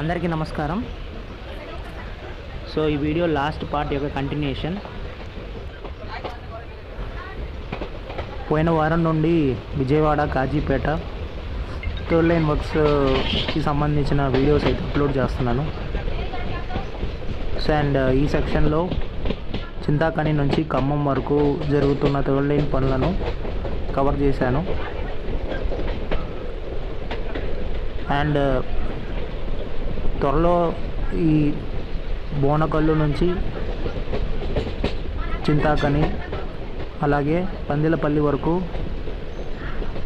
అందరికీ నమస్కారం. సో ఈ వీడియో లాస్ట్ పార్ట్ యొక్క కంటిన్యూషన్ పోయిన వారం నుండి విజయవాడ కాజీపేట టోల్ లైన్ వర్క్స్కి సంబంధించిన వీడియోస్ అయితే అప్లోడ్ చేస్తున్నాను. సో అండ్ ఈ సెక్షన్లో చింతాకణి నుంచి ఖమ్మం వరకు జరుగుతున్న టోల్ లైన్ పనులను కవర్ చేశాను. అండ్ త్వరలో ఈ బోనకల్లు నుంచి చింతాకని అలాగే పందిలపల్లి వరకు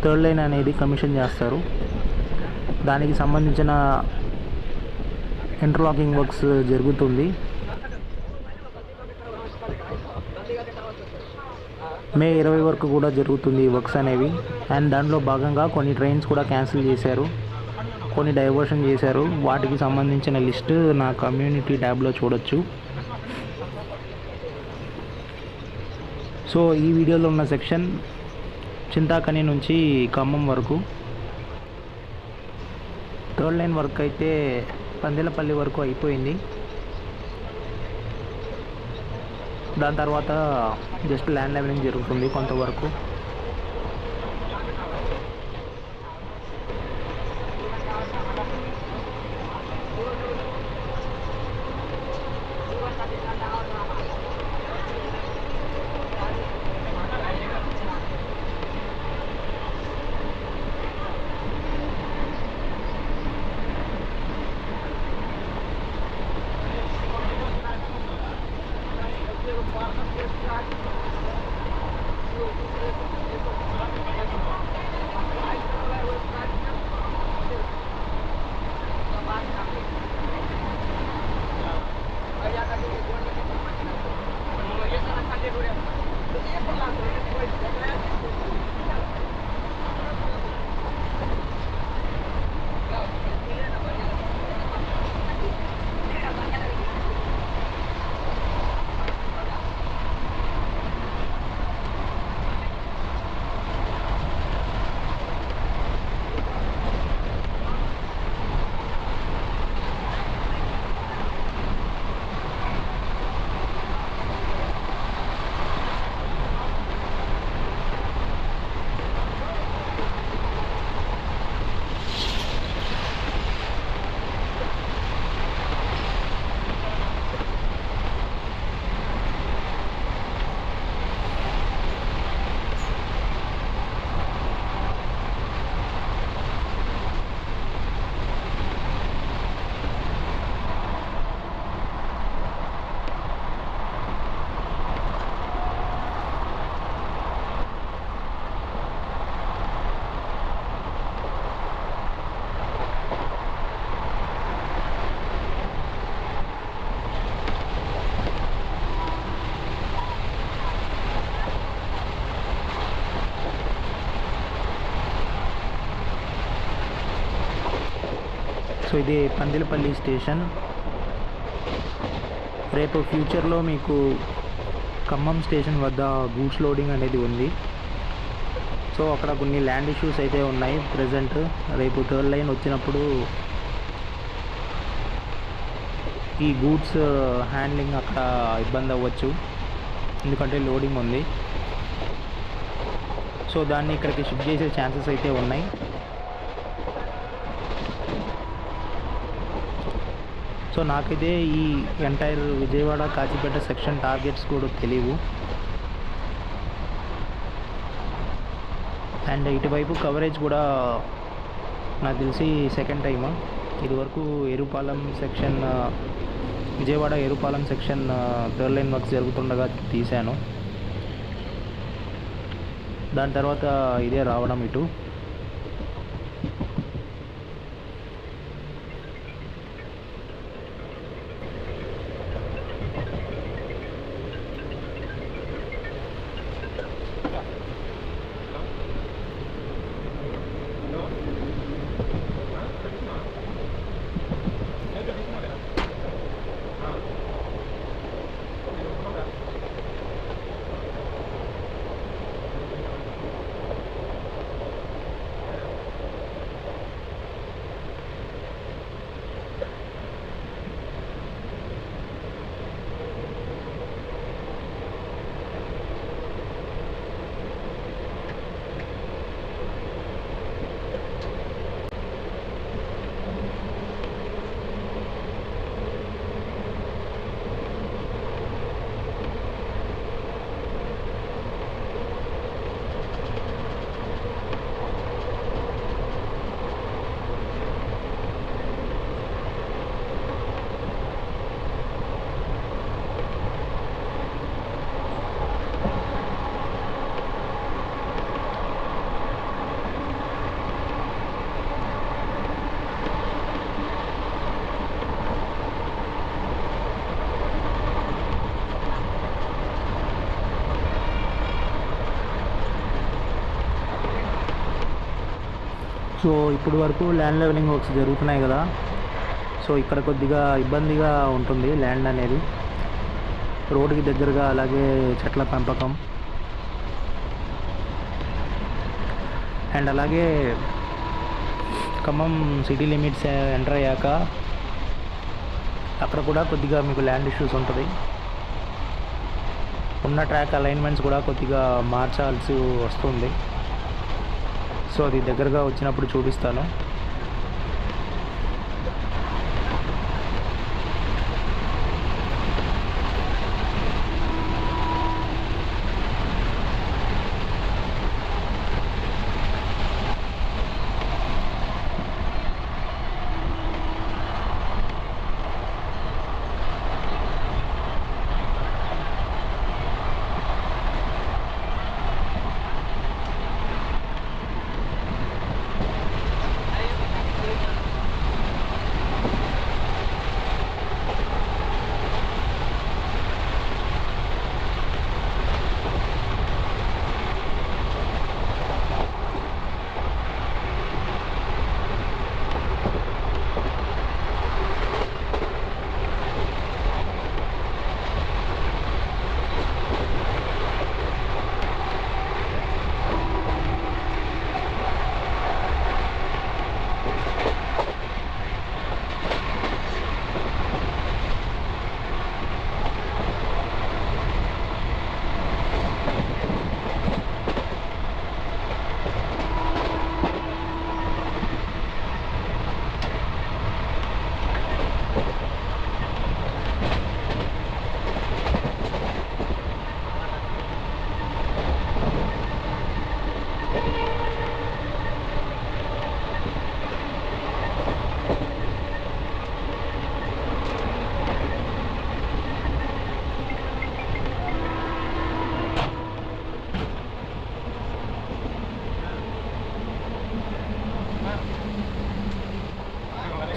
థర్డ్ లైన్ అనేది కమిషన్ చేస్తారు. దానికి సంబంధించిన ఇంటర్లాకింగ్ వర్క్స్ జరుగుతుంది. మే ఇరవై వరకు కూడా జరుగుతుంది ఈ వర్క్స్ అనేవి. అండ్ దాంట్లో భాగంగా కొన్ని ట్రైన్స్ కూడా క్యాన్సిల్ చేశారు. కొన్ని డైవర్షన్ చేశారు. వాటికి సంబంధించిన లిస్ట్ నా కమ్యూనిటీ ట్యాబ్లో చూడొచ్చు. సో ఈ వీడియోలో ఉన్న సెక్షన్ చింతాకని నుంచి ఖమ్మం వరకు. థర్డ్ లైన్ వర్క్ అయితే పందిలపల్లి వరకు అయిపోయింది. దాని తర్వాత జస్ట్ ల్యాండ్ లెవెలింగ్ జరుగుతుంది కొంతవరకు. సో ఇది పందిలపల్లి స్టేషన్. రేపు ఫ్యూచర్లో మీకు ఖమ్మం స్టేషన్ వద్ద గూడ్స్ లోడింగ్ అనేది ఉంది. సో అక్కడ కొన్ని ల్యాండ్ ఇష్యూస్ అయితే ఉన్నాయి ప్రజెంట్. రేపు థర్డ్ లైన్ వచ్చినప్పుడు ఈ గూడ్స్ హ్యాండ్లింగ్ అక్కడ ఇబ్బంది అవ్వచ్చు. ఎందుకంటే లోడింగ్ ఉంది. సో దాన్ని ఇక్కడికి షిఫ్ట్ చేసే ఛాన్సెస్ అయితే ఉన్నాయి. సో నాకైతే ఈ entire Vijayawada Kachipeta section targets కూడా తెలియవు అండ్ ఇటువైపు కవరేజ్ కూడా నాకు తెలిసి సెకండ్ టైమ్ ఇదివరకు Errupalem section Vijayawada Errupalem section third line works జరుగుతుండగా తీశాను. దాని తర్వాత ఇదే రావడం ఇటు. సో ఇప్పుడు వరకు ల్యాండ్ లెవెలింగ్ వర్క్స్ జరుగుతున్నాయి కదా. సో ఇక్కడ కొద్దిగా ఇబ్బందిగా ఉంటుంది ల్యాండ్ అనేది. రోడ్డుకి దగ్గరగా అలాగే చెట్ల పెంపకం. అండ్ అలాగే ఖమ్మం సిటీ లిమిట్స్ ఎంటర్ అయ్యాక అక్కడ కూడా కొద్దిగా మీకు ల్యాండ్ ఇష్యూస్ ఉంటుంది. ఉన్న ట్రాక్ అలైన్మెంట్స్ కూడా కొద్దిగా మార్చాల్సి వస్తుంది. సో అది దగ్గరగా వచ్చినప్పుడు చూపిస్తాను.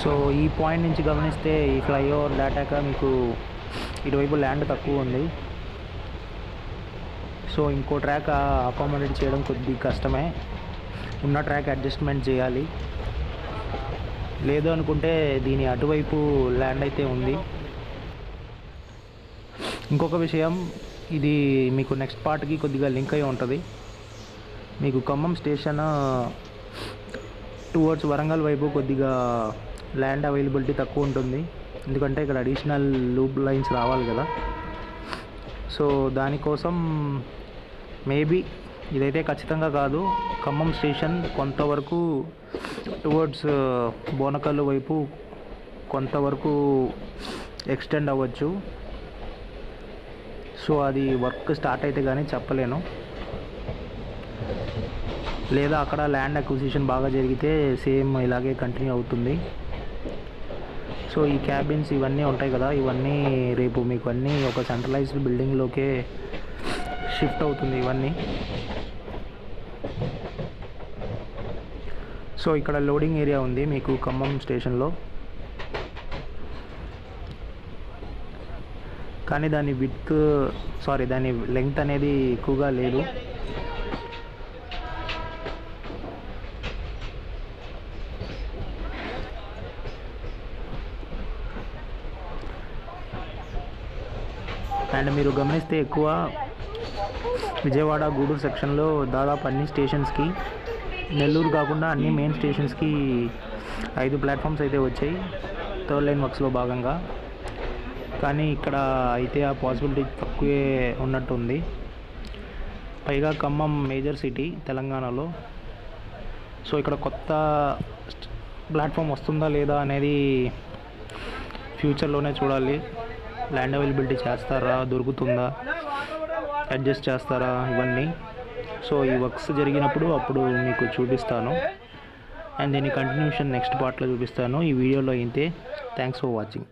సో ఈ పాయింట్ నుంచి గమనిస్తే ఈ ఫ్లైఓవర్ దాటాక మీకు ఇటువైపు ల్యాండ్ తక్కువ ఉంది. సో ఇంకో ట్రాక్ అకామిడేట్ చేయడం కొద్ది కష్టమే. ఉన్న ట్రాక్ అడ్జస్ట్మెంట్ చేయాలి. లేదు అనుకుంటే దీని అటువైపు ల్యాండ్ అయితే ఉంది. ఇంకొక విషయం ఇది మీకు నెక్స్ట్ పార్ట్కి కొద్దిగా లింక్ అయి ఉంటుంది. మీకు ఖమ్మం స్టేషన్ టువర్డ్స్ వరంగల్ వైపు కొద్దిగా ల్యాండ్ అవైలబిలిటీ తక్కువ ఉంటుంది. ఎందుకంటే ఇక్కడ అడిషనల్ లూప్ లైన్స్ రావాలి కదా. సో దానికోసం మేబీ ఇదైతే ఖచ్చితంగా కాదు. ఖమ్మం స్టేషన్ కొంతవరకు టువర్డ్స్ uh, బోనకల్లు వైపు కొంతవరకు ఎక్స్టెండ్ అవ్వచ్చు. సో అది వర్క్ స్టార్ట్ అయితే కానీ చెప్పలేను. లేదా అక్కడ ల్యాండ్ అక్విజిషన్ బాగా జరిగితే సేమ్ ఇలాగే కంటిన్యూ అవుతుంది. సో ఈ క్యాబిన్స్ ఇవన్నీ ఉంటాయి కదా ఇవన్నీ రేపు మీకు అన్నీ ఒక సెంట్రలైజ్డ్ బిల్డింగ్లోకే షిఫ్ట్ అవుతుంది ఇవన్నీ. సో ఇక్కడ లోడింగ్ ఏరియా ఉంది మీకు ఖమ్మం స్టేషన్లో కానీ దాని విత్ సారీ దాని లెంగ్త్ అనేది ఎక్కువగా లేదు. అండ్ మీరు గమనిస్తే ఎక్కువ విజయవాడ గూడూరు సెక్షన్లో దాదాపు అన్ని స్టేషన్స్కి నెల్లూరు కాకుండా అన్ని మెయిన్ స్టేషన్స్కి ఐదు ప్లాట్ఫామ్స్ అయితే వచ్చాయి. థర్డ్ లైన్ వర్క్స్లో భాగంగా. కానీ ఇక్కడ అయితే ఆ పాసిబిలిటీ తక్కువే ఉన్నట్టుంది. పైగా ఖమ్మం మేజర్ సిటీ తెలంగాణలో. సో ఇక్కడ కొత్త ప్లాట్ఫామ్ వస్తుందా లేదా అనేది ఫ్యూచర్లోనే చూడాలి. ల్యాండ్ అవైలబిలిటీ చేస్తారా? దొరుకుతుందా? అడ్జస్ట్ చేస్తారా? ఇవన్నీ. సో ఈ వర్క్స్ జరిగినప్పుడు అప్పుడు మీకు చూపిస్తాను. అండ్ దీని కంటిన్యూషన్ నెక్స్ట్ పార్ట్లో చూపిస్తాను. ఈ వీడియోలో అయితే థ్యాంక్స్ ఫర్ వాచింగ్